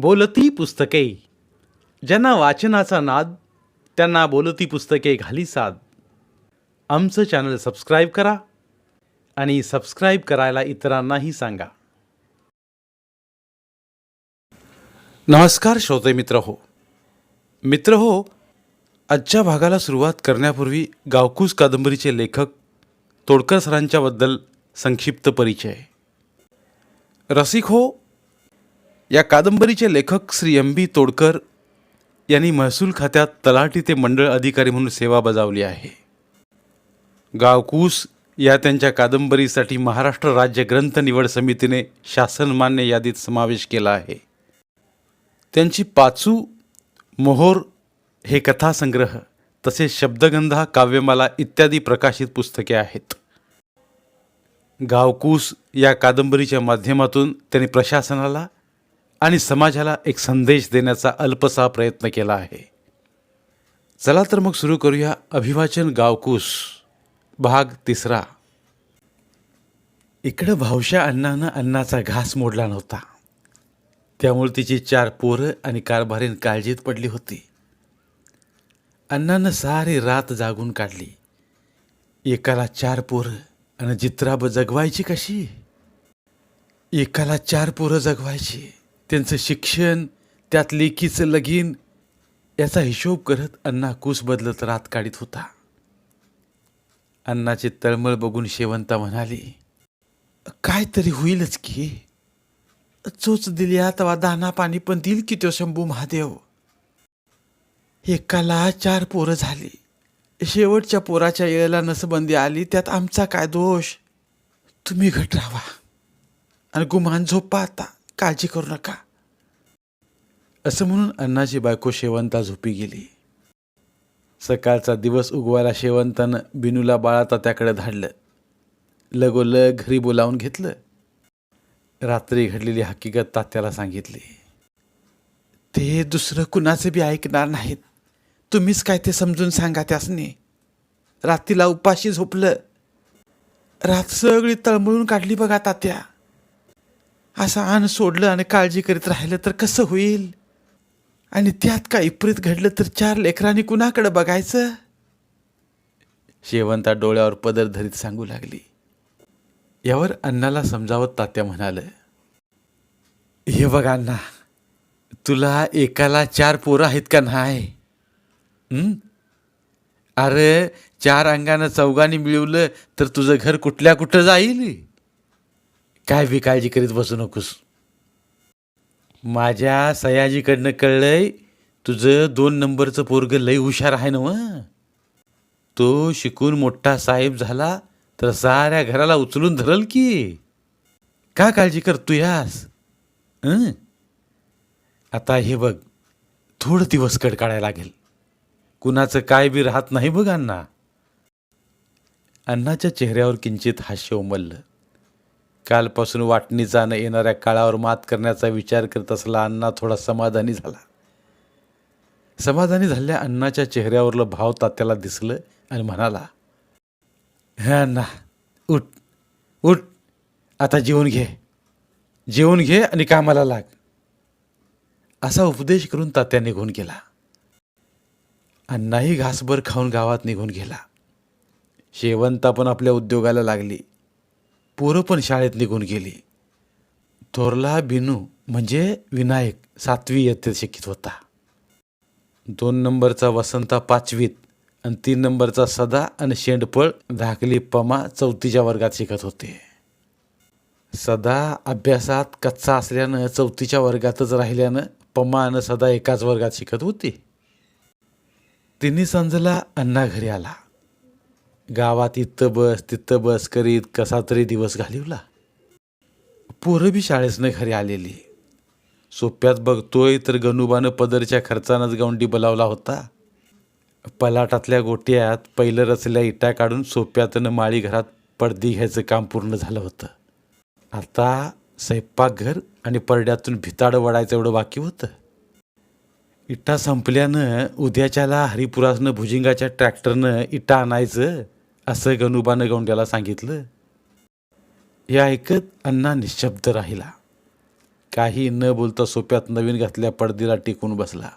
बोलती पुस्तके. ज्यांना वाचनाचा नाद त्यांना बोलती पुस्तके घाली साद. आमचं चॅनल सबस्क्राईब करा आणि सबस्क्राईब करायला इतरांनाही सांगा. नमस्कार श्रोते मित्र हो. मित्र हो आजच्या भागाला सुरुवात करण्यापूर्वी गावकूस कादंबरीचे लेखक तोडकर सरांच्याबद्दल संक्षिप्त परिचय. रसिक हो या कादंबरीचे लेखक श्री एम बी तोडकर यांनी महसूल खात्यात तलाठी ते मंडळ अधिकारी म्हणून सेवा बजावली आहे. गावकूस या त्यांच्या कादंबरीसाठी महाराष्ट्र राज्य ग्रंथ निवड समितीने शासनमान्य यादीत समावेश केला आहे. त्यांची पाचू मोहोर हे कथासंग्रह तसेच शब्दगंधा काव्यमाला इत्यादी प्रकाशित पुस्तके आहेत. गावकूस या कादंबरीच्या माध्यमातून त्यांनी प्रशासनाला आणि समाजाला एक संदेश देण्याचा अल्पसा प्रयत्न केला आहे. चला तर मग सुरू करूया अभिवाचन गावकूस भाग तिसरा. इकडं भावशा अण्णानं अन्नाचा घास मोडला नव्हता. त्यामुळे तिची चार पोरं आणि कारभारीन काळजीत पडली होती. अण्णानं सारी रात जागून काढली. एकाला चार पोरं आणि जित्राब जगवायची कशी? एकाला चार पोरं जगवायची. त्यांचं शिक्षण त्यात लेखीचं लगीन याचा हिशोब करत अण्णा कूस बदलत रात काढीत होता. अण्णाची तळमळ बघून शेवंता म्हणाली काय तरी होईलच की. चोच दिली तेव्हा दाना पाणी पण देईल की तो शंभू महादेव? एकाला चार पोरं झाली. शेवटच्या पोराच्या येळेला नसबंदी आली त्यात आमचा काय दोष? तुम्ही घट राहा आणि गुमान झोपा आता. काळजी करू नका. असं म्हणून अण्णाची बायको शेवंता झोपी गेली. सकाळचा दिवस उगवायला शेवंतानं बिनूला बाळा त्याकडे धाडलं. लगोलग घरी बोलावून घेतलं. रात्री घडलेली हकीकत तात्याला सांगितली. ते दुसरं कुणाचं बी ऐकणार नाहीत. तुम्हीच काय ते समजून सांगा त्यासने. रात्रीला उपाशी झोपलं. रात सगळी तळमळून काढली बघा तात्या. असं आण सोडलं आणि काळजी करीत राहिलं तर कसं होईल? आणि त्यात काय विपरीत घडलं तर चार लेकरांनी कुणाकडं बघायचं? शेवंता डोळ्यावर पदर धरीत सांगू लागली. यावर अण्णाला समजावत तात्या म्हणाल हे बघ अण्णा तुला एकाला चार पोरं आहेत का नाही? अरे चार अंगानं चौघांनी मिळवलं तर तुझं घर कुठल्या कुठं जाईल? काय बी काळजी करीत बसू नकोस. माझ्या सयाजीकडनं कळलंय तुझं दोन नंबरचं पोरग लई हुशार आहे ना मग तो शिकून मोठा साहेब झाला तर साऱ्या घराला उचलून धरल की. का काळजी कर तू यास आता हे बघ थोडं दिवस कड काढायला लागेल. कुणाचं काय बी राहत नाही बघ अण्णा. अण्णाच्या चेहऱ्यावर किंचित हास्य उमललं. कालपासून वाटणी जाणं येणाऱ्या काळावर मात करण्याचा विचार करत असला अण्णा थोडा समाधानी झाला. समाधानी झालेल्या अण्णाच्या चेहऱ्यावरलं भाव तात्याला दिसलं आणि म्हणाला हे अण्णा उठ उठ आता जेवून घे. जेवून घे आणि कामाला लाग. असा उपदेश करून तात्या निघून गेला. अण्णाही घासभर खाऊन गावात निघून गेला. शेवंता पण आपल्या उद्योगाला लागली. पोरं पण शाळेत निघून गेली. थोरला बिनू म्हणजे विनायक सातवी इयत्तेत शिकित होता. दोन नंबरचा वसंता पाचवीत आणि तीन नंबरचा सदा आणि शेंडपळ धाकली पमा चौथीच्या वर्गात शिकत होते. सदा अभ्यासात कच्चा असल्यानं चौथीच्या वर्गातच राहिल्यानं पमा आणि सदा एकाच वर्गात शिकत होती. तिन्ही संजला अण्णा घरी आला. गावात इथं बस तिथं बस करीत कसा तरी दिवस घालवला. पोरं बी शाळेसनं घरी आलेली. सोप्यात बघतोय तर गणुबानं पदरच्या खर्चानंच गौंडी बोलावला होता. पलाटातल्या गोट्यात पहिलं रचल्या इटा काढून सोप्यातनं माळी घरात पडदी घ्यायचं काम पूर्ण झालं होतं. आता स्वयंपाकघर आणि परड्यातून भिताडं वडायचं एवढं बाकी होतं. इटा संपल्यानं उद्याच्याला हरिपुरासनं भुजिंगाच्या ट्रॅक्टरनं इटा आणायचं. असं गणुबानं गौंड्याला सांगितलं हे ऐकत अण्णा निशब्द राहिला. काही न बोलता सोप्यात नवीन घातल्या पडदीला टिकून बसला.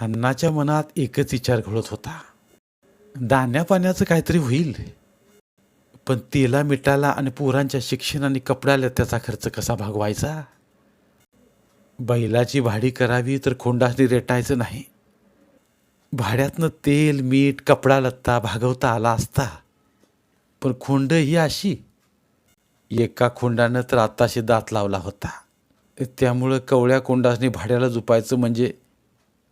अण्णाच्या मनात एकच विचार घोळत होता. दाण्यापाण्याचं काहीतरी होईल. पण तेला मिठाला आणि पोरांच्या शिक्षण आणि कपड्याला त्याचा खर्च कसा भागवायचा? बैलाची भाडी करावी तर खोंडासनी रेटायचं नाही. भाड्यातनं तेल मीठ कपडा लत्ता भागवता आला असता. पण खोंड ही अशी. एका खोंडानं तर आताशी दात लावला होता. त्यामुळं कवळ्या कोंडासनी भाड्याला झुपायचं म्हणजे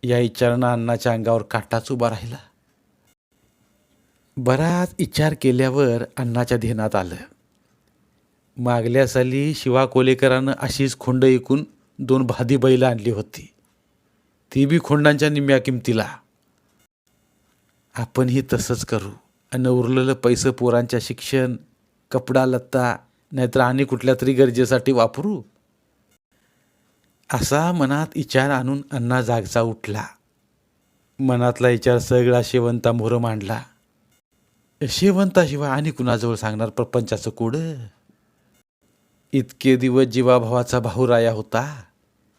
या विचारानं अण्णाच्या अंगावर काटाच उभा राहिला. बराच विचार केल्यावर अण्णाच्या ध्यानात आलं. मागल्या साली शिवा कोलेकरानं अशीच खोंड ऐकून दोन भादी बैल आणली होती. ती बी खोंडांच्या निम्म्या किमतीला. आपणही तसंच करू. आणि उरलेलं पैसे पोरांच्या शिक्षण कपडा लत्ता नाहीतर आणि कुठल्या तरी गरजेसाठी वापरू? असा मनात विचार आणून अण्णा जागचा उठला. मनातला विचार सगळा शेवंता मोहरं मांडला. शेवंताशिवाय आणि कुणाजवळ सांगणार प्रपंचाचं कोड? इतके दिवस जीवाभावाचा भाऊ राया होता.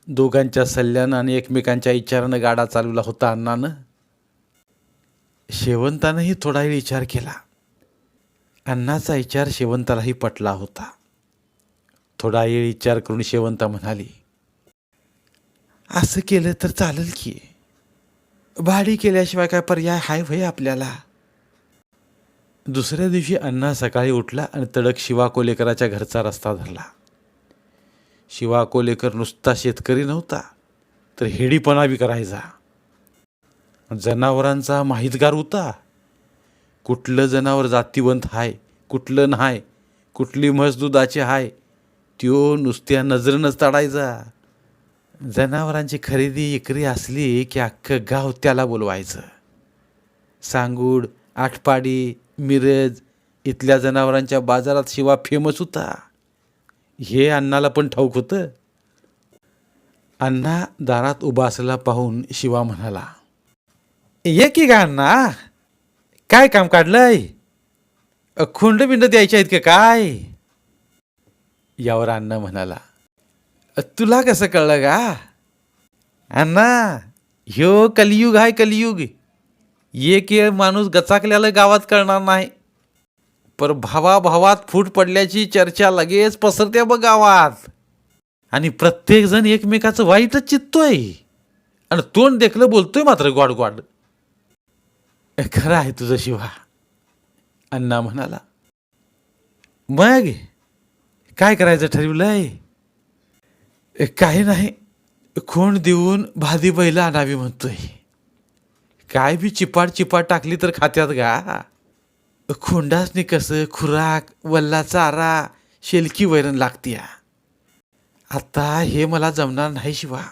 दोघांच्या सल्ल्यानं आणि एकमेकांच्या विचारानं गाडा चालवला होता अण्णानं. शेवंतानंही थोडा वेळ विचार केला. अण्णाचा विचार शेवंतालाही पटला होता. थोडा वेळ विचार करून शेवंता म्हणाली असं केलं तर चालेल की. भाडी केल्याशिवाय काय पर्याय हाय वय आपल्याला? दुसऱ्या दिवशी अण्णा सकाळी उठला आणि तडक शिवा कोलेकराच्या घरचा रस्ता धरला. शिवा कोलेकर नुसता शेतकरी नव्हता तर हेडीपणा बी करायचा. जनावरांचा माहितगार होता. कुठलं जनावर जातीवंत हाय कुठलं नाही कुठली म्हस दुधाची हाय त्यो नुसत्या नजरेनंच ताडायचा. जनावरांची खरेदी इकरी असली की अख्खं गाव त्याला बोलवायचं. सांगूड आठपाडी मिरज इथल्या जनावरांच्या बाजारात शिवा फेमस होता. हे अण्णाला पण ठाऊक होतं. अण्णा दारात उभा असलेला पाहून शिवा म्हणाला ये की का अण्णा काय काम काढलंय? खुंड बिंड द्यायच्या आहेत का काय? यावर अण्णा म्हणाला तुला कसं कळलं का अण्णा ह्यो कलियुग आहे कलियुग. एक एक माणूस गचाकल्याला गावात कळणार नाही. पर भावा भावात फूट पडल्याची चर्चा लगेच पसरते बघ गावात. आणि प्रत्येकजण एकमेकाचं वाईटच चित्तोय. आणि तोंड देखलं बोलतोय मात्र गॉड गॉड. खरं आहे तुझं शिवा. अण्णा म्हणाला मग काय करायचं ठरवलंय? काही नाही खोंड देऊन भादी बैल आणावी म्हणतोय. काय बी चिपाट चिपाट टाकली तर खात्यात गा. खोंडासनी कसं खुराक वल्ला चारा शेलकी वैरण लागतीया. आता हे मला जमणार नाही शिवा.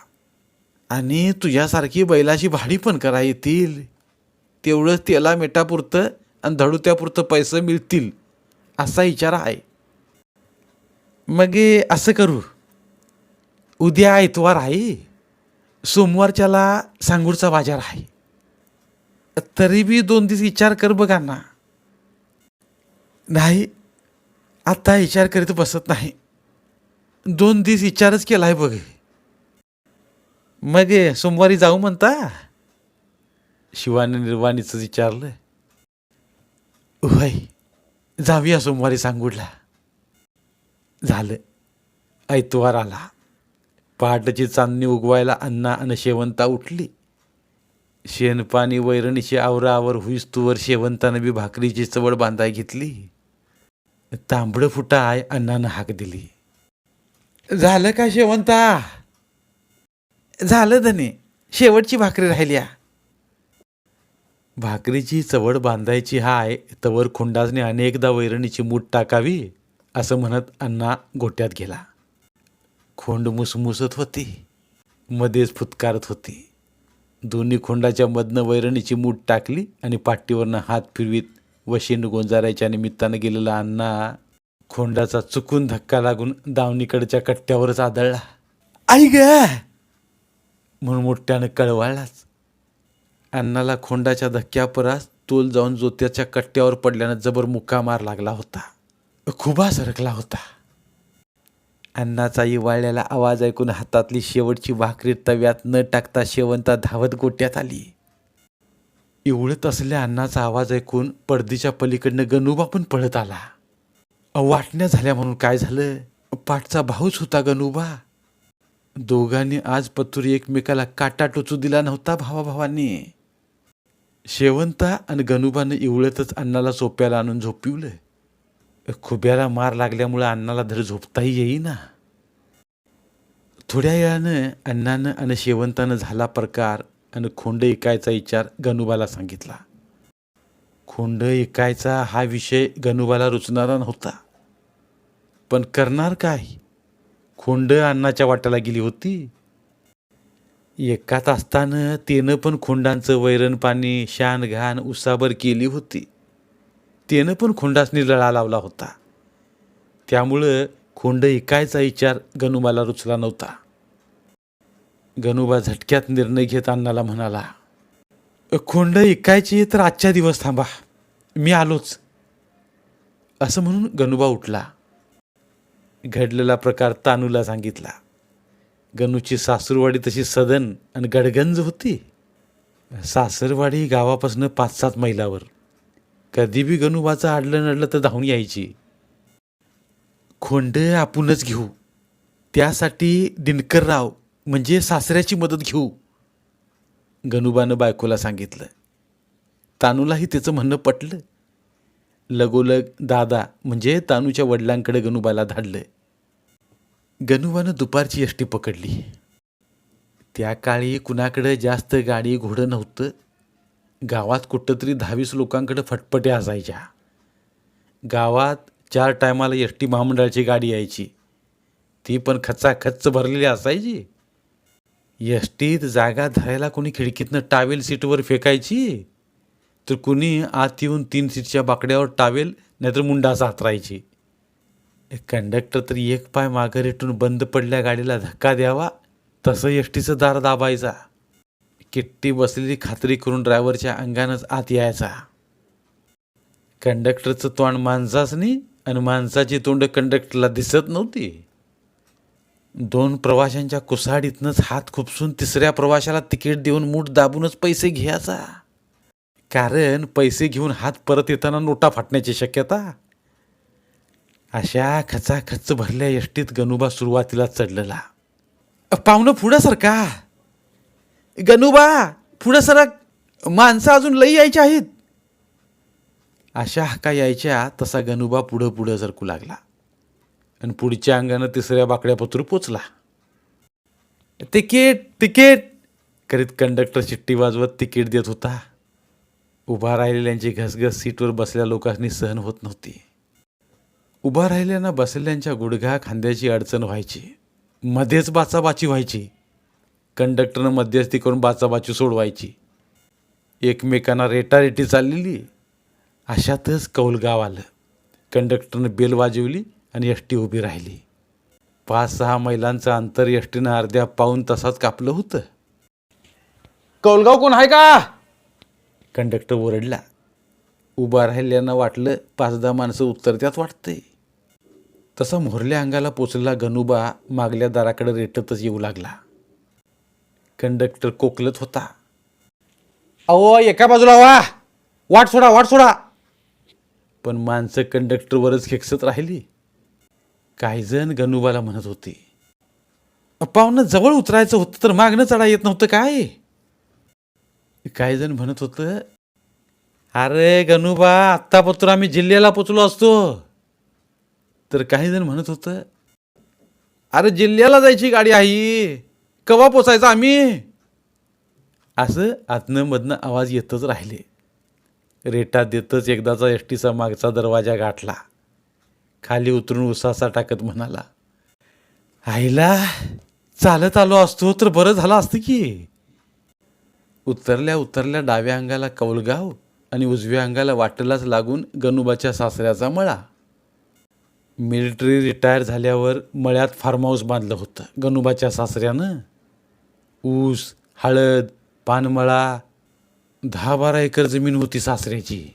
आणि तुझ्यासारखी बैलाची भाडी पण करा येतील. तेवढं तेला मिठापुरतं आणि धडुत्यापुरतं पैसे मिळतील असा विचार आहे. मग असं करू. उद्या इतवार आहे. सोमवारच्याला सांगूरचा बाजार आहे. तरी बी दोन दिवस विचार कर बघा ना. नाही आता विचार करीत बसत नाही. दोन दिवस विचारच केला आहे बघ. मग सोमवारी जाऊ म्हणता? शिवाने निर्वाणीचं विचारलं. वय जाऊया सोमवारी सांगूडला. झालं. ऐतवार आला. पहाटची चांदणी उगवायला अण्णा आणि शेवंता उठली. शेणपाणी वैरणीची आवरावर हुईस्तूवर शेवंतानं बी भाकरीची चवड बांधाय घेतली. तांबडं फुटा आहे अण्णानं हाक दिली. झालं का शेवंता? झालं धने शेवटची भाकरी राहिल्या. भाकरीची चवड बांधायची हाय तवर खुंडासने अनेकदा वैरणीची मूठ टाकावी असं म्हणत अण्णा गोट्यात गेला. खोंड मुसमुसत होती मध्येच फुतकारत होती. दोन्ही खोंडाच्या मधनं वैरणीची मूठ टाकली आणि पाठीवरनं हात फिरवीत वशिंड गोंजारायच्या निमित्तानं गेलेला अण्णा खोंडाचा चुकून धक्का लागून दावणीकडच्या कट्ट्यावरच आदळला. आई ग! म्हणून मोठ्यानं कळवाळलाच. अण्णाला खोंडाच्या धक्क्यापरास तोल जाऊन जोत्याच्या कट्ट्यावर पडल्यानं जबर मुक्का मार लागला होता. खुबा सरकला होता. अन्नाचा इवाळलेला आवाज ऐकून हातातली शेवटची भाकरी तव्यात न टाकता शेवंता धावत गोट्यात आली. इवळत असल्या अन्नाचा आवाज ऐकून पडदीच्या पलीकडनं गणूबा पण पळत आला. वाटण्या झाल्या म्हणून काय झालं? पाठचा भाऊच होता गणूबा दोघांनी आज पत्तुरी एकमेकाला काटा टोचू दिला नव्हता भावाभावांनी. शेवंता आणि गणुबानं इवळतच अण्णाला सोप्याला आणून झोपिवलं खुब्याला मार लागल्यामुळं अण्णाला धर झोपताही येईना. थोड्या वेळानं अण्णानं आणि शेवंतानं झाला प्रकार आणि खोंड ऐकायचा विचार गणुबाला सांगितला. खोंड इकायचा हा विषय गणुबाला रुचणारा नव्हता. पण करणार काय? खोंड अण्णाच्या वाट्याला गेली होती. एकात असताना त्यानं पण खुंडांचं वैरण पाणी शान घाण उसाबर केली होती. त्यानं पण खुंडासनी लळा लावला होता. त्यामुळं खुंड इकायचा विचार गणुबाला रुचला नव्हता. गणुबा झटक्यात निर्णय घेत अण्णाला म्हणाला खोंड ऐकायची तर आजच्या दिवस थांबा. मी आलोच. असं म्हणून गणुबा उठला. घडलेला प्रकार तानूला सांगितला. गणूची सासूरवाडी तशी सदन आणि गडगंज होती. सासरवाडी गावापासून पाच सात मैलावर. कधी बी गणुबाचं आडलं नडलं तर धावून यायची. खोंड आपणच घेऊ. त्यासाठी दिनकरराव म्हणजे सासऱ्याची मदत घेऊ. गणुबानं बायकोला सांगितलं. तानूलाही त्याचं म्हणणं पटलं. लगोलग दादा म्हणजे तानूच्या वडिलांकडे गणुबाला धाडलं. गणुवानं दुपारची यष्टी पकडली. त्या काळी कुणाकडं जास्त गाडी घोडं नव्हतं. गावात कुठं तरी दहावीस लोकांकडं फटफटे असायच्या. गावात चार टायमाला एस टी महामंडळाची गाडी यायची. ती पण खचाखच भरलेली असायची. एस टीत जागा धरायला कोणी खिडकीतनं टावेल सीटवर फेकायची? तर कुणी आत येऊन तीन सीटच्या बाकड्यावर टावेल नाहीतर मुंडा हातरायची कंडक्टर तरी एक पाय मागं रेटून बंद पडल्या गाडीला धक्का द्यावा तसं एस टीचं दार दाबायचा. किट्टी बसलेली खात्री करून ड्रायव्हरच्या अंगानंच आत यायचा. कंडक्टरचं तोंड माणसाचनी आणि माणसाची तोंड कंडक्टरला दिसत नव्हती. दोन प्रवाशांच्या कुसाडीतनंच हात खुपसून तिसऱ्या प्रवाशाला तिकीट देऊन मूठ दाबूनच पैसे घ्यायचा. कारण पैसे घेऊन हात परत येताना नोटा फाटण्याची शक्यता अशा खचाखच भरल्या यष्टीत गणुबा सुरुवातीला चढलेला. पाहुणं पुढं सरका गणुबा पुढं सरक माणसं अजून लई यायची आहेत. अशा हाका यायच्या तसा गणुबा पुढं पुढं सरकू लागला. आणि पुढच्या अंगानं तिसऱ्या बाकड्यापत्र पोचला. Ticket ticket! करीत कंडक्टर चिट्टी वाजवत तिकीट देत होता. उभा राहिलेल्यांची घसघस सीटवर बसल्या लोकांनी सहन होत नव्हती. उभा राहिल्यांना बसलेल्यांच्या गुडघा खांद्याची अडचण व्हायची. मध्येच बाचाबाची व्हायची. कंडक्टरनं मध्यस्थी करून बाचाबाची सोडवायची. एकमेकांना रेटारेटी चाललेली. अशातच कौलगाव आलं. कंडक्टरनं बेल वाजवली आणि एस टी उभी राहिली. पाच सहा मैलांचं अंतर एस टीनं अर्ध्या पाऊन तासात कापलं होतं. कौलगाव कोण आहे का? कंडक्टर ओरडला. उभा राहिल्यांना वाटलं पाच दहा माणसं उत्तरत्यात वाटतंय. तसा मोहरल्या अंगाला पोचलेला गणुबा मागल्या दाराकडे रेटतच येऊ लागला. कंडक्टर कोकलत होता. अहो एका बाजूला वा. वाट सोडा वाट सोडा. पण माणसं कंडक्टरवरच खेकसत राहिली. काही जण गणुबाला म्हणत होते पाहुणं जवळ उतरायचं होतं तर मागणं चढा येत नव्हतं काय? काही जण म्हणत होतं अरे गणुबा आत्तापत्र आम्ही जिल्ह्याला पोचलो असतो. तर काही जण म्हणत होतं अरे जिल्ह्याला जायची गाडी आहे. कवा पोचायचं आम्ही? असं आतनंमधनं आवाज येतच राहिले. रेटा देतच एकदाचा एस टीचा मागचा दरवाजा गाठला. खाली उतरून उसासा टाकत म्हणाला आईला चालत आलो असतो तर बरं झालं असतं की. उतरल्या उतरल्या डाव्या अंगाला कौलगाव आणि उजव्या अंगाला वाटेलाच लागून गणुबाच्या सासऱ्याचा मळा. मिलिटरी रिटायर झाल्यावर मळ्यात फार्म हाऊस बांधलं होतं. गणुबाच्या सासऱ्यानं. ऊस हळद पानमळा दहा बारा एकर जमीन होती सासऱ्याची.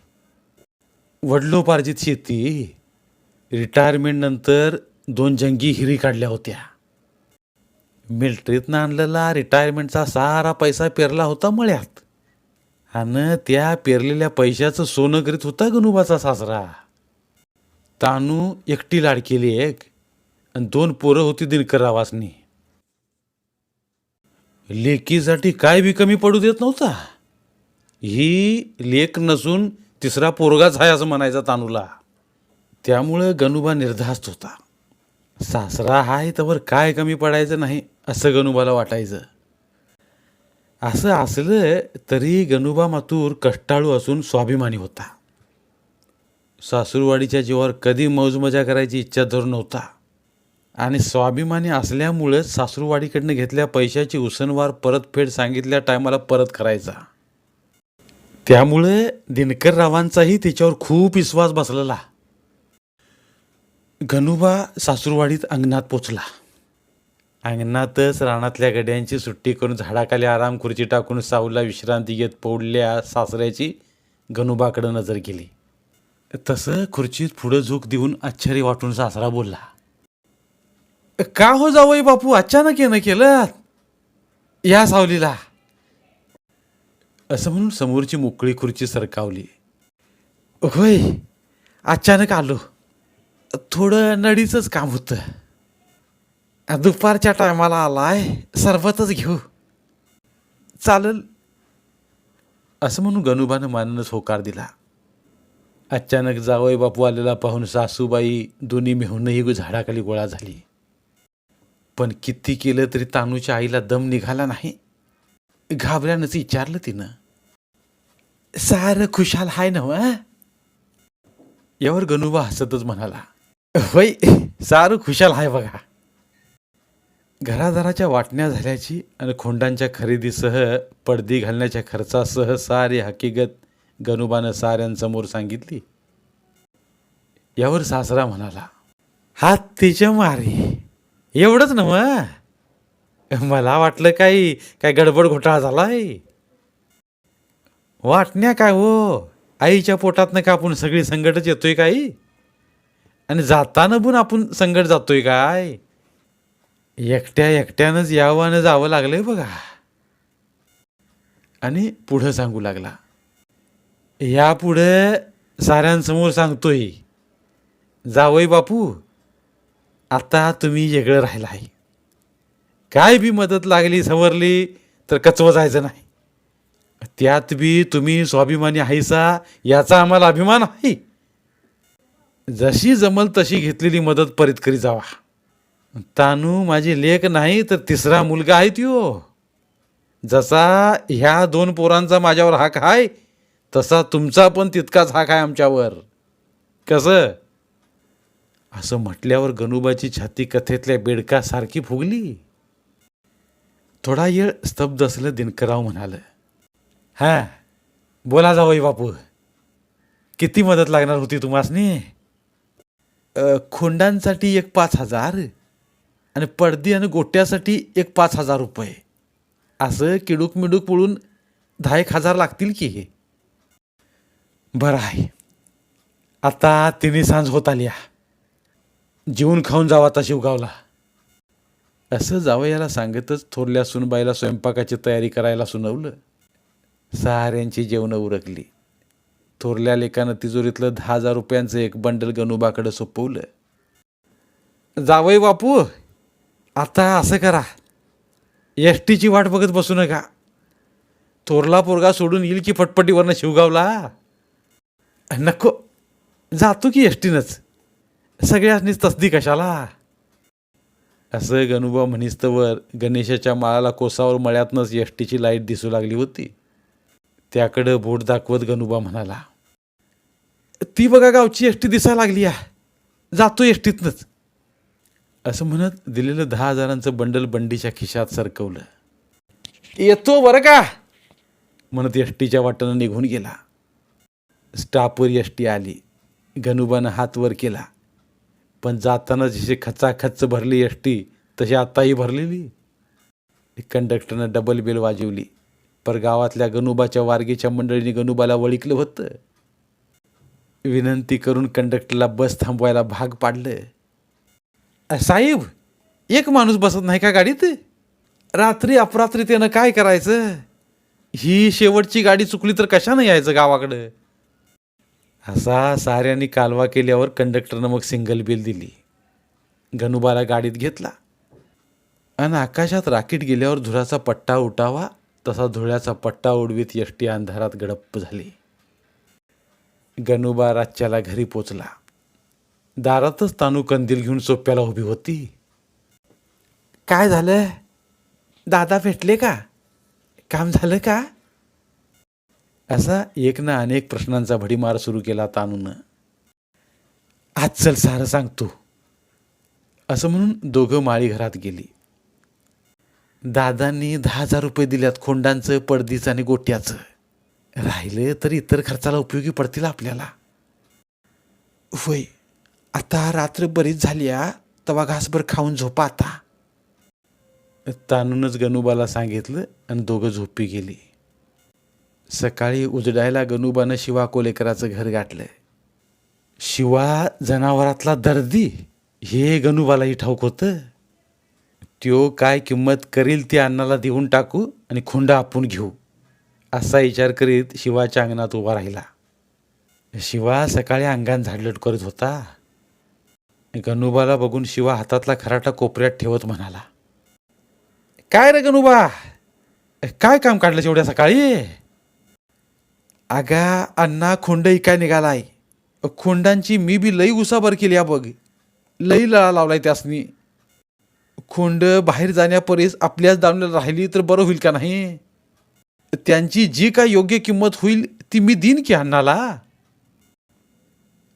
वडलोपार्जित शेती. रिटायरमेंटनंतर दोन जंगी हिरी काढल्या होत्या. मिल्ट्रीतनं आणलेला रिटायरमेंटचा सारा पैसा पेरला होता मळ्यात. आणि त्या पेरलेल्या पैशाचं सोनं करीत होता गणुबाचा सासरा. तानू एकटी लाडकेली एक आणि दोन पोरं होती दिनकर रावासनी. लेकीसाठी काय बी कमी पडू देत नव्हता. ही लेख नसून तिसरा पोरगाच आहे असं म्हणायचा तानूला. त्यामुळं गणुबा निर्धास्त होता. सासरा हाय तर काय कमी पडायचं नाही असं गणुबाला वाटायचं. असं असलं तरी गणुबा मातूर कष्टाळू असून स्वाभिमानी होता. सासूरवाडीच्या जीवावर कधी मौजमजा करायची इच्छा धर नव्हता. आणि स्वाभिमानी असल्यामुळेच सासूरवाडीकडनं घेतल्या पैशाची उसनवार परतफेड सांगितल्या टायमाला परत करायचा. त्यामुळे दिनकररावांचाही तिच्यावर त्याच्यावर खूप विश्वास बसलेला. गणुबा सासूरवाडीत अंगणात पोचला. अंगणातच रानातल्या गड्यांची सुट्टी करून झाडाखाली आराम खुर्ची टाकून सावला विश्रांती घेत पोडल्या सासऱ्याची गणुबाकडं नजर गेली तसं खुर्चीत पुढं झोक देऊन आश्चर्य वाटून सासरा बोलला का हो जावई बापू अचानक येणं केलं? या सावलीला. असं म्हणून समोरची मोकळी खुर्ची सरकावली. होय अचानक आलो. थोडं नडीचंच काम होतं. दुपारच्या टायमाला आलाय सरबतच घेऊ. चालेल. असं म्हणून गणुबानं माननच होकार दिला. अचानक जावई बापू आलेला पाहून सासूबाई दोन्ही मिहूनही झाडाखाली गोळा झाली. पण किती केलं तरी तानूच्या आईला दम निघाला नाही. घाबऱ्यानंच विचारलं तिनं. सारं खुशाल हाय ना यावर गणुबा हसतच म्हणाला होय सारं खुशाल हाय बघा. घरादाराच्या वाटण्या झाल्याची आणि खोंडांच्या खरेदीसह पडदी घालण्याच्या खर्चासह सारी हकीकत गनुबानं साऱ्यांसमोर सांगितली. यावर सासरा म्हणाला हात तिच्या मारी. एवढंच ना मग मला वाटलं काही काय गडबड घोटाळा झालाय. वाटण्या काय हो? आईच्या पोटातनं का आपण सगळी संकटच येतोय काही? आणि जाताना पण आपण संकट जातोय काय? एकट्या एकट्यानंच यावं आणि जावं लागलंय बघा. आणि पुढं सांगू लागला यापुढं साऱ्यांसमोर सांगतोय जावई बापू आता तुम्ही वेगळं राहिला आहे. काय बी मदत लागली सवरली तर कचवं जायचं नाही. त्यात बी तुम्ही स्वाभिमानी आहेसा याचा आम्हाला अभिमान आहे. जशी जमल तशी घेतलेली मदत परत करी जावा. तानू माझी लेख नाही तर तिसरा मुलगा आहे त्यो. जसा ह्या दोन पोरांचा माझ्यावर हाक आहे तसा तुमचा पण तितकाच हाक आहे आमच्यावर. कसं? असं म्हटल्यावर गणुबाची छाती कथेतल्या बेडकासारखी फुगली. थोडा वेळ स्तब्ध असलं दिनकराव म्हणालं हां बोला जावई बापू. किती मदत लागणार होती तुम्हासनी? खोंडांसाठी एक पाच हजार आणि पडदी आणि गोट्यासाठी एक पाच हजार रुपये. असं किडूक मिडूक पळून दहा एक हजार लागतील की हे. बरं आहे. आता तिन्ही सांज होत आल्या जेवून खाऊन जावा आता शिवगावला असं जावयाला सांगतच थोरल्या सुनबाईला स्वयंपाकाची तयारी करायला सुनवलं. साऱ्यांची जेवणं उरकली. थोरल्या लेकानं तिजोरीतलं दहा हजार रुपयांचं एक बंडल गणुबाकडं सोपवलं. जावई बापू आता असं करा. एस टीची वाट बघत बसू नका. थोरला पोरगा सोडून येईल की फटपटीवरनं शिवगावला? नको. जातो की एस टीनंच सगळ्यांनीच तसदी कशाला? असं गणुबा म्हणिस्तवर गणेशाच्या माळाला कोसावर मळ्यातनंच एस लाइट दिसू लागली होती. त्याकडं बोट दाखवत गणुबा म्हणाला ती बघा गावची एस दिसायला लागली या जातो एस असं म्हणत दिलेलं दहा हजारांचं बंडल बंडीच्या खिशात सरकवलं. येतो बरं का म्हणत एस वाटेनं निघून गेला. स्टाफवर यष्टी टी आली. गणुबानं हात वर केला. पण जाताना जशी खचाखच भरली यष्टी तशी आत्ताही भरलेली. कंडक्टरनं डबल बेल वाजवली. पर गावातल्या गणुबाच्या वारगीच्या मंडळीने गणुबाला वळिकलं होतं. विनंती करून कंडक्टरला बस थांबवायला भाग पाडलं. साहेब एक माणूस बसत नाही का गाडीत? रात्री अपरात्री त्यानं काय करायचं? ही शेवटची गाडी चुकली तर कशानं यायचं गावाकडं? असा साऱ्यांनी कालवा केल्यावर कंडक्टरनं मग सिंगल बिल दिली. गणुबाला गाडीत घेतला. आणि आकाशात राकीट गेल्यावर धुराचा पट्टा उठावा तसा धुळ्याचा पट्टा उडवीत यष्टी अंधारात गडप्प झाली. गणुबा रातच्याला घरी पोचला. दारातच तानू कंदील घेऊन सोप्याला उभी होती. काय झालं? दादा भेटले का? काम झालं का? असा एक ना अनेक प्रश्नांचा भडीमार सुरू केला तानून. आज चल सारं सांगतो. असं म्हणून दोघं माळी घरात गेली. दादांनी दहा हजार रुपये दिल्यात खोंडांचं पडदीचं आणि गोट्याचं. राहिलं तर इतर खर्चाला उपयोगी पडतील आपल्याला. होय आता रात्र बरीच झाली आ तवा घासभर खाऊन झोपा आता. तानूनच गणुबाला सांगितलं आणि दोघं झोपी गेली. सकाळी उजडायला गणुबानं शिवा कोलेकराचं घर गाठलं शिवा जनावरातला दर्दी हे गणुबालाही ठाऊक होतं. त्यो काय किंमत करील ती अन्नाला देऊन टाकू आणि खुंड आपण घेऊ असा विचार करीत शिवाच्या अंगणात उभा राहिला. शिवा सकाळी अंगान झाडलट करत होता. गणुबाला बघून शिवा हातातला खराटा कोपऱ्यात ठेवत म्हणाला काय रे गणुबा? काय काम काढलं एवढ्या सकाळी? अगा अण्णा खोंड इकाय निघालाय. खोंडांची मी बी लई उसाबर केली या बघ. लई लळा लावलाय त्यासनी. खोंड बाहेर जाण्यापरीस आपल्याच दावण्याला राहिली तर बरं होईल का नाही? त्यांची जी काय योग्य किंमत होईल ती मी देईन की अण्णाला?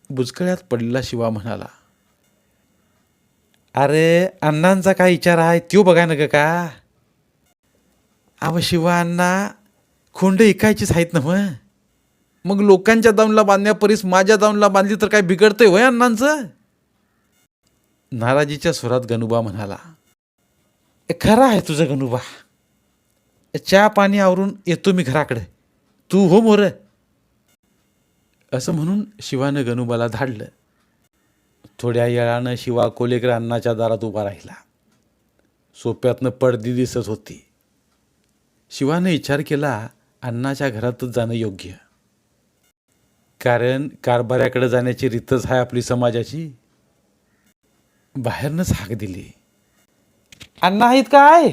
बुचकळ्यात पडलेला शिवा म्हणाला. अरे अण्णांचा काय विचार आहे त्यो बघाय ना का? अव शिवा अण्णा खोंड इकायचीच आहेत ना मग? मग लोकांच्या दाऊनला बांधण्यापरीस माझ्या दाऊनला बांधली तर काय बिघडतंय वय अण्णांचं? नाराजीच्या स्वरात गणुबा म्हणाला "ए, आहे तुझं गणुबा. चहा पाणी आवरून येतो मी घराकडे. तू हो मोर. असं म्हणून शिवानं गणुबाला धाडलं. थोड्या वेळानं शिवा कोलेकर अण्णाच्या दारात उभा राहिला. सोप्यातनं पडदी दिसत होती. शिवानं विचार केला अण्णाच्या घरातच जाणं योग्य. कारण कारभाऱ्याकडे जाण्याची रीतच आहे आपली समाजाची. बाहेरनंच हाक दिली. अण्णा आहेत काय?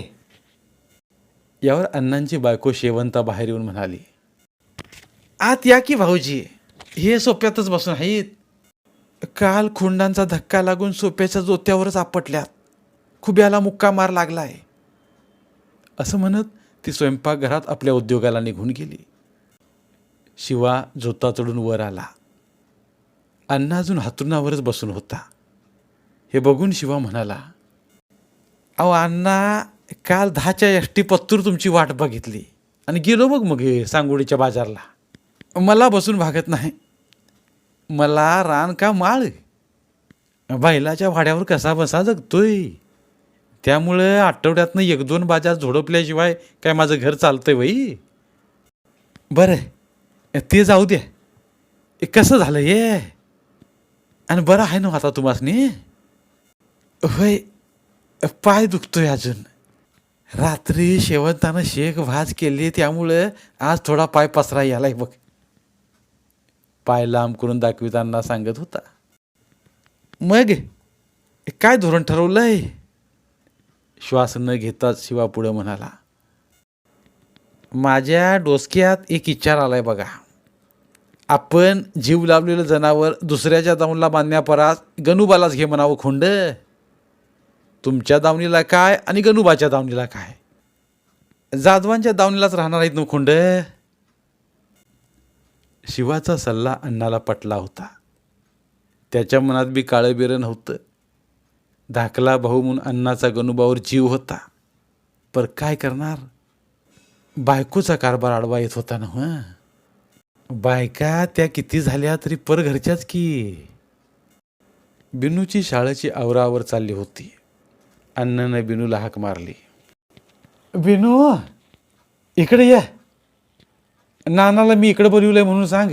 यावर अण्णांची बायको शेवंता बाहेर येऊन म्हणाली आत या की भाऊजी हे सोप्यातच बसून आहेत. काल खुंडांचा धक्का लागून सोप्याच्या जोत्यावरच आपटल्यात. खुब्याला मुक्का मार लागलाय. असं म्हणत ती स्वयंपाकघरात आपल्या उद्योगाला निघून गेली. शिवा झोता चढून वर आला. अण्णा अजून हातरुणावरच बसून होता. हे बघून शिवा म्हणाला अहो अण्णा काल दहाच्या एस टी पत्तूर तुमची वाट बघितली. आणि गेलो मग मग सांगोडीच्या बाजारला. मला बसून भागत नाही. मला रान का माळ? बैलाच्या भाड्यावर कसा बसा जगतोय? त्यामुळं आठवड्यातनं एक दोन बाजार झोडपल्याशिवाय काय माझं घर चालतंय बाई? बरं ते जाऊ द्या ए, कसं झालं ये? आणि बरं आहे ना आता तुम्हासनी? होय पाय दुखतोय अजून. रात्री शेवंतानं शेक भाज केली त्यामुळं आज थोडा पाय पसरा यालाय बघ. पाय लांब करून दाखविताना सांगत होता. मग काय धोरण ठरवलंय? श्वास न घेताच शिवा पुढं म्हणाला. माझ्या डोसक्यात एक विचार आलाय बघा. आपण जीव लावलेलं जनावर दुसऱ्याच्या दावणीला बांधण्यापरास गणुबालाच घे म्हणावं खोंड. तुमच्या दावणीला काय आणि गणुबाच्या दावणीला काय? जाधवांच्या दावणीलाच राहणार आहेत ना खोंड? शिवाचा सल्ला अण्णाला पटला होता. त्याच्या मनात बी काळं बिरं नव्हतं. धाकला भाऊ म्हणून अण्णाचा गणुबावर जीव होता. पर काय करणार? बायकोचा कारभार आडवा येत होता ना हं? बायका त्या किती झाल्या तरी पर घरच्याच की. बिनूची शाळेची आवरावर चालली होती. अण्णानं बिनूला हाक मारली. बिनू इकडे ये. नानाला मी इकडे बोलवलंय म्हणून सांग.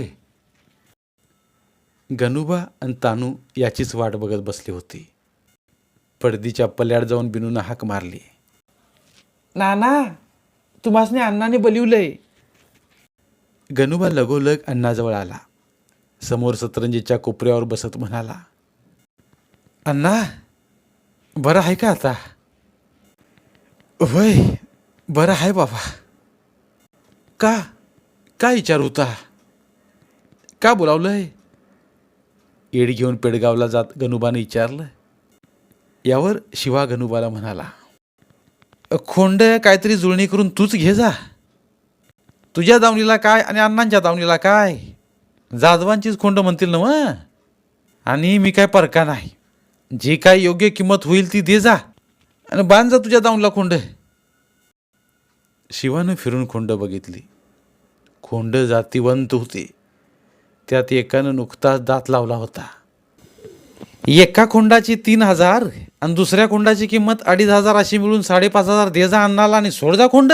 गणुबा आणि तानू याचीच वाट बघत बसली होती. पडदीच्या पल्याड जाऊन बिनूनं हाक मारली. नाना तुम्हासने अण्णाने बलिवलंय. गणुबा लगोलग अण्णाजवळ आला. समोर सतरंजीच्या कोपऱ्यावर बसत म्हणाला अण्णा बरं आहे का आता? होय बरं आहे बाबा. का काय विचार होता? का बोलावलंय? येड घेऊन पेडगावला जात गणुबाने विचारलं. यावर शिवा गणुबाला म्हणाला खोंड काहीतरी जुळणी करून तूच घे जा. तुझ्या दावणीला काय आणि अण्णांच्या दावणीला काय? जाधवांचीच खोंड म्हणतील ना मग आणि मी काय परका नाही. जी काय योग्य किंमत होईल ती दे जा. आणि बांध जा तुझ्या दावणीला खोंड. शिवानं फिरून खोंड बघितली. खोंड जातीवंत होते. त्यात एकानं नुकताच दात लावला होता. एका खोंडाची तीन हजार आणि दुसऱ्या खोंडाची किंमत अडीच हजार अशी मिळून साडेपाच हजार दे जा अन्नाला आणि सोड जा खोंड.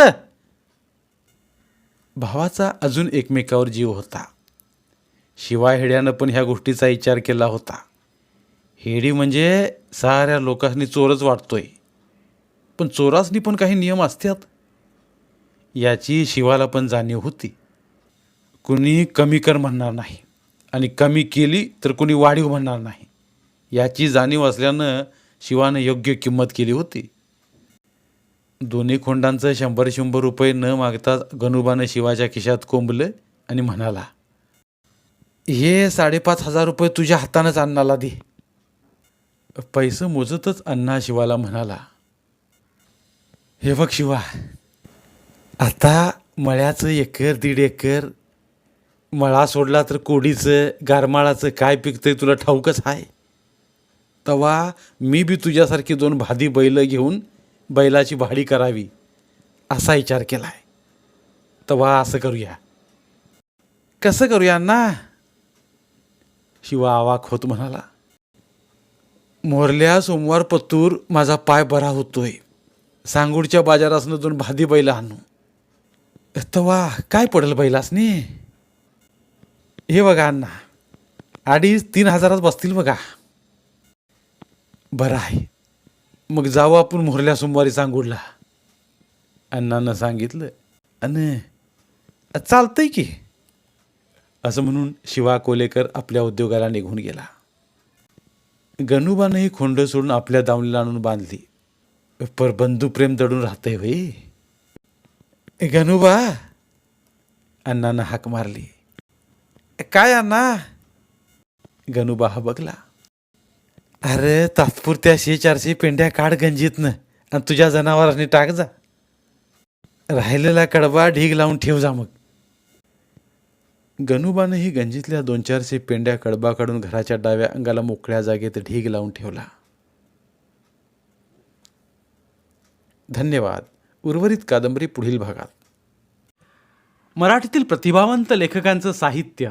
भावाचा अजून एकमेकावर जीव होता. शिवाय हेड्यानं पण ह्या गोष्टीचा विचार केला होता. हेडी म्हणजे साऱ्या लोकांनी चोरच वाटतोय. पण चोरासनी पण काही नियम असतात याची शिवाला पण जाणीव होती. कुणी कमी कर म्हणणार नाही आणि कमी केली तर कुणी वाढीव म्हणणार नाही. याची जाणीव असल्यानं शिवानं योग्य किंमत केली होती. दोन्ही खोंडांचं शंभर शंभर रुपये न मागता गणुबानं शिवाच्या खिशात कोंबलं आणि म्हणाला हे साडेपाच हजार रुपये तुझ्या हातानंच अण्णाला दे. पैसे मोजतच अण्णा शिवाला म्हणाला हे बघ शिवा आता मळ्याचं एकर दीड एकर मळा सोडला तर कोडीचं गारमाळाचं काय पिकतंय तुला ठाऊकच आहे तवा मी बी तुझ्यासारखी दोन भादी बैलं घेऊन बैलाची भाडी करावी असा विचार केला आहे वा असं करूया. कसं करूया ना शिवा आवाक होत म्हणाला. मोरल्या सोमवार पत्तूर माझा पाय बरा होतोय. सांगूडच्या बाजारासनं दोन भादी बैल आणू. तवा काय पडेल बैलासनी? हे बघा अण्णा अडीच तीन हजारात बसतील बघा. बरं आहे. मग जावं आपण मोहरल्या सोमवारी सांगूडला. अण्णांना सांगितलं आणि चालतंय की. असं म्हणून शिवा कोलेकर आपल्या उद्योगाला निघून गेला. गणूबानं ही खोंड सोडून आपल्या दावणीला आणून बांधली. पर बंधुप्रेम दडून राहतंय भाई गणूबा. अण्णानं हाक मारली. काय अण्णा? गणूबा हा बघला अरे तात्पुरत्या शे चारशे पेंड्या काढ गंजीतनं. आणि तुझ्या जनावरांनी टाक जा. राहिलेला कडबा ढीग लावून ठेव जा मग. गणुबानंही गंजीतल्या दोन चारशे पेंड्या कडबा काढून घराच्या डाव्या अंगाला मोकळ्या जागेत ढीग लावून ठेवला. धन्यवाद. उर्वरित कादंबरी पुढील भागात. मराठीतील प्रतिभावंत लेखकांचं साहित्य.